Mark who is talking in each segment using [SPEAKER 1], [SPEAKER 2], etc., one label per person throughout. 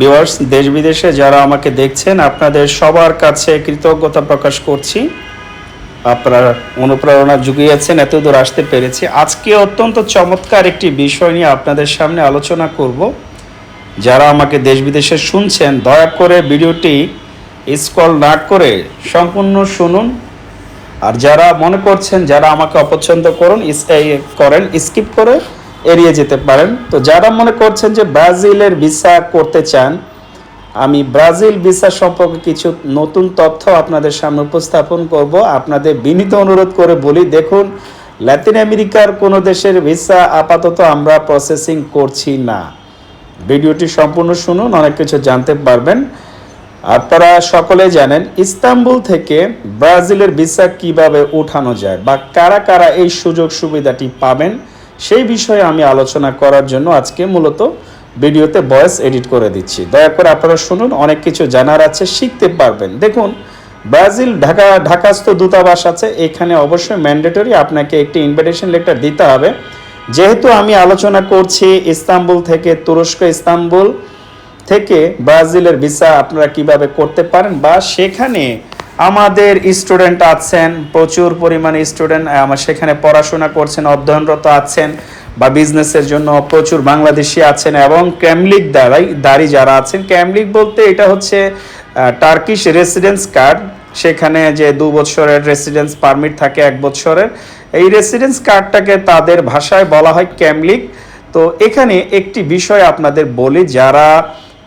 [SPEAKER 1] Viewers দেশ বিদেশে যারা আমাকে দেখছেন, আপনাদের সবার কাছে কৃতজ্ঞতা প্রকাশ করছি। আপনারা অনুপ্রেরণা জুগিয়েছেন এত দূর আসতে পেরেছি। আজকে অত্যন্ত চমৎকার একটি বিষয় নিয়ে আপনাদের সামনে আলোচনা করব। যারা আমাকে দেশ বিদেশে শুনছেন, দয়া করে ভিডিওটি স্কল না করে সম্পূর্ণ শুনুন। আর যারা মনে করছেন, যারা আমাকে অপছন্দ করুন করেন, স্কিপ করে এড়িয়ে যেতে পারেন। তো যারা মনে করছেন যে ব্রাজিলের ভিসা করতে চান, আমি ব্রাজিল ভিসা সম্পর্কে কিছু নতুন তথ্য আপনাদের সামনে উপস্থাপন করব। আপনাদের বিনীত অনুরোধ করে বলি, দেখুন, ল্যাতিন আমেরিকার কোনো দেশের ভিসা আপাতত আমরা প্রসেসিং করছি না। ভিডিওটি সম্পূর্ণ শুনুন, অনেক কিছু জানতে পারবেন। আপনারা সকলে জানেন, ইস্তাম্বুল থেকে ব্রাজিলের ভিসা কীভাবে উঠানো যায় বা কারা কারা এই সুযোগ সুবিধাটি পাবেন সেই বিষয়ে আমি আলোচনা করার জন্য আজকে মূলত ভিডিওতে ভয়েস এডিট করে দিচ্ছি। দয়া করে আপনারা শুনুন, অনেক কিছু জানার আছে, শিখতে পারবেন। দেখুন, ব্রাজিল, ঢাকা, ঢাকাস্থ দূতাবাস আছে। এখানে অবশ্যই ম্যান্ডেটরি আপনাকে একটি ইনভিটেশন লেটার দিতে হবে। যেহেতু আমি আলোচনা করছি ইস্তাম্বুল থেকে, তুরস্ক, ইস্তাম্বুল থেকে, ব্রাজিলের ভিসা আপনারা কীভাবে করতে পারেন বা সেখানে আমাদের স্টুডেন্ট আছেন, প্রচুর পরিমাণে স্টুডেন্ট আমার সেখানে পড়াশোনা করছেন, অধ্যয়নরত আছেন বা বিজনেসের জন্য প্রচুর বাংলাদেশি আছেন এবং ক্যামলিক দ্বারাই দাঁড়ি যারা আছেন, ক্যামলিক বলতে এটা হচ্ছে টার্কিশ রেসিডেন্স কার্ড সেখানে যে দু বছরের রেসিডেন্স পারমিট থাকে এক বছরের, এই রেসিডেন্স কার্ডটাকে তাদের ভাষায় বলা হয় ক্যামলিক। তো এখানে একটি বিষয় আপনাদের বলি, যারা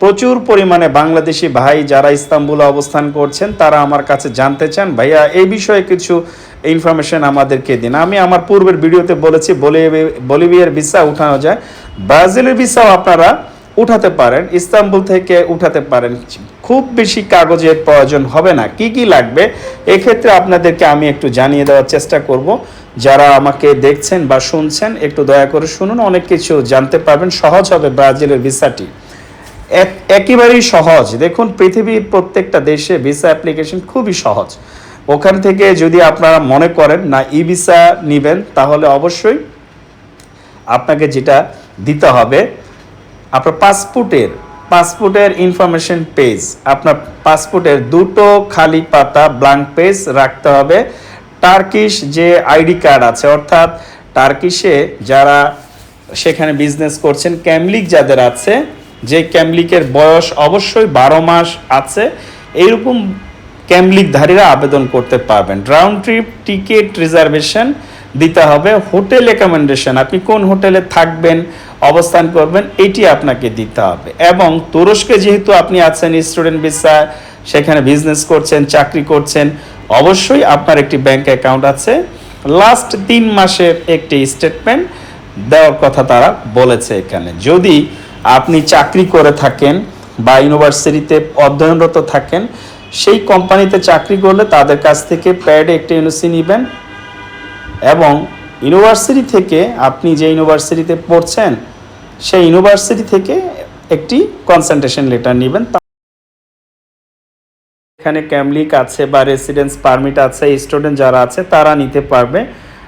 [SPEAKER 1] প্রচুর পরিমাণে বাংলাদেশি ভাই যারা ইস্তাম্বুলে অবস্থান করছেন, তারা আমার কাছে জানতে চান। ভাইয়া, এই বিষয়ে কিছু ইনফরমেশন আমাদেরকে দিন। আমি আমার পূর্বের ভিডিওতে বলেছি বলিভি- বলিভিয়ার ভিসা উঠানো যায়। ব্রাজিলের ভিসাও আপনারা উঠাতে পারেন, ইস্তাম্বুল থেকে উঠাতে পারেন। খুব বেশি কাগজের প্রয়োজন হবে না। কি কি লাগবে? এক্ষেত্রে আপনাদেরকে আমি একটু জানিয়ে দেওয়ার চেষ্টা করব। যারা আমাকে দেখছেন বা শুনছেন, একটু দয়া করে শুনুন। অনেক কিছু জানতে পারবেন। সহজ হবে ব্রাজিলের ভিসাটি। একেবারেই সহজ। দেখুন, পৃথিবীর প্রত্যেকটা দেশে ভিসা অ্যাপ্লিকেশন খুবই সহজ। ওখান থেকে যদি আপনারা মনে করেন না ই ভিসা নেবেন, তাহলে অবশ্যই আপনাকে যেটা দিতে হবে, আপনার পাসপোর্টের পাসপোর্টের ইনফরমেশন পেজ আপনার পাসপোর্টের দুটো খালি পাতা ব্ল্যাঙ্ক পেজ রাখতে হবে। টার্কিশ যে আইডি কার্ড আছে, অর্থাৎ টার্কিশে যারা সেখানে বিজনেস করছেন ক্যামলিক যাদের আছে যে ক্যামলিকের বয়স অবশ্যই বারো মাস আছে, এইরকম ক্যামলিকধারীরা আবেদন করতে পারবেন। রাউন্ড ট্রিপ টিকিট রিজার্ভেশন দিতে হবে, হোটেল রেকমেন্ডেশন আপনি কোন হোটেলে থাকবেন, অবস্থান করবেন, এটি আপনাকে দিতে হবে। এবং তুরস্কে যেহেতু আপনি আছেন স্টুডেন্ট ভিসা সেখানে বিজনেস করছেন, চাকরি করছেন, অবশ্যই আপনার একটি ব্যাংক অ্যাকাউন্ট আছে। লাস্ট তিন মাসের একটি স্টেটমেন্ট দেওয়ার কথা তারা বলেছে এখানে। যদি আপনি চাকরি করে থাকেন বা ইউনিভার্সিটিতে অধ্যয়নরত থাকেন, সেই কোম্পানিতে চাকরি করলে তাদের কাছ থেকে প্যাড একটি এনওসি নেবেন এবং ইউনিভার্সিটি থেকে আপনি যে ইউনিভার্সিটিতে পড়ছেন, সেই ইউনিভার্সিটি থেকে একটি কনসেন্ট্রেশন লেটার নেবেন। এখানে ক্যামলিক আছে বা রেসিডেন্স পারমিট আছে, স্টুডেন্ট যারা আছে তারা নিতে পারবে।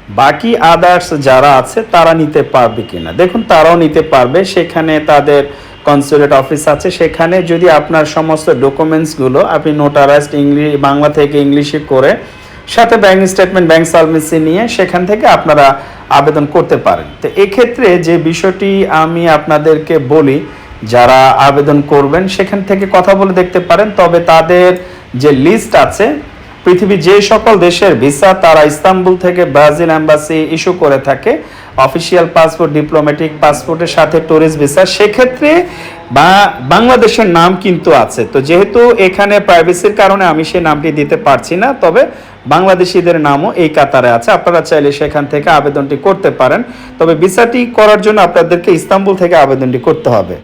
[SPEAKER 1] বাকি আদার্স যারা আছে, তারা নিতে পারবে কিনা? দেখুন, তারাও নিতে পারবে। সেখানে তাদের কনসুলেট অফিস আছে। সেখানে যদি আপনার সমস্ত ডকুমেন্টসগুলো আপনি নোটারাইজড ইংলিশ বাংলা থেকে ইংলিশে করে, সাথে ব্যাংক স্টেটমেন্ট ব্যাংক সালভেন্সি নিয়ে সেখান থেকে আপনারা আবেদন করতে পারেন। তো এক্ষেত্রে যে বিষয়টি আমি আপনাদেরকে বলি, যারা আবেদন করবেন, সেখান থেকে কথা বলে দেখতে পারেন। তবে তাদের যে লিস্ট আছে পৃথিবীর যে সকল দেশের ভিসা তারা ইস্তাম্বুল থেকে ব্রাজিল অ্যাম্বাসি ইস্যু করে থাকে। অফিসিয়াল পাসপোর্ট, ডিপ্লোম্যাটিক পাসপোর্টের সাথে ট্যুরিস্ট ভিসা। সেক্ষেত্রে বা বাংলাদেশের নাম কিন্তু আছে। তো যেহেতু এখানে প্রাইভেসির কারণে আমি সেই নামটি দিতে পারছি না, তবে বাংলাদেশিদের নামও এই কাতারে আছে। আপনারা চাইলে সেখান থেকে আবেদনটি করতে পারেন। তবে ভিসাটি করার জন্য আপনাদেরকে ইস্তাম্বুল থেকে আবেদনটি করতে হবে।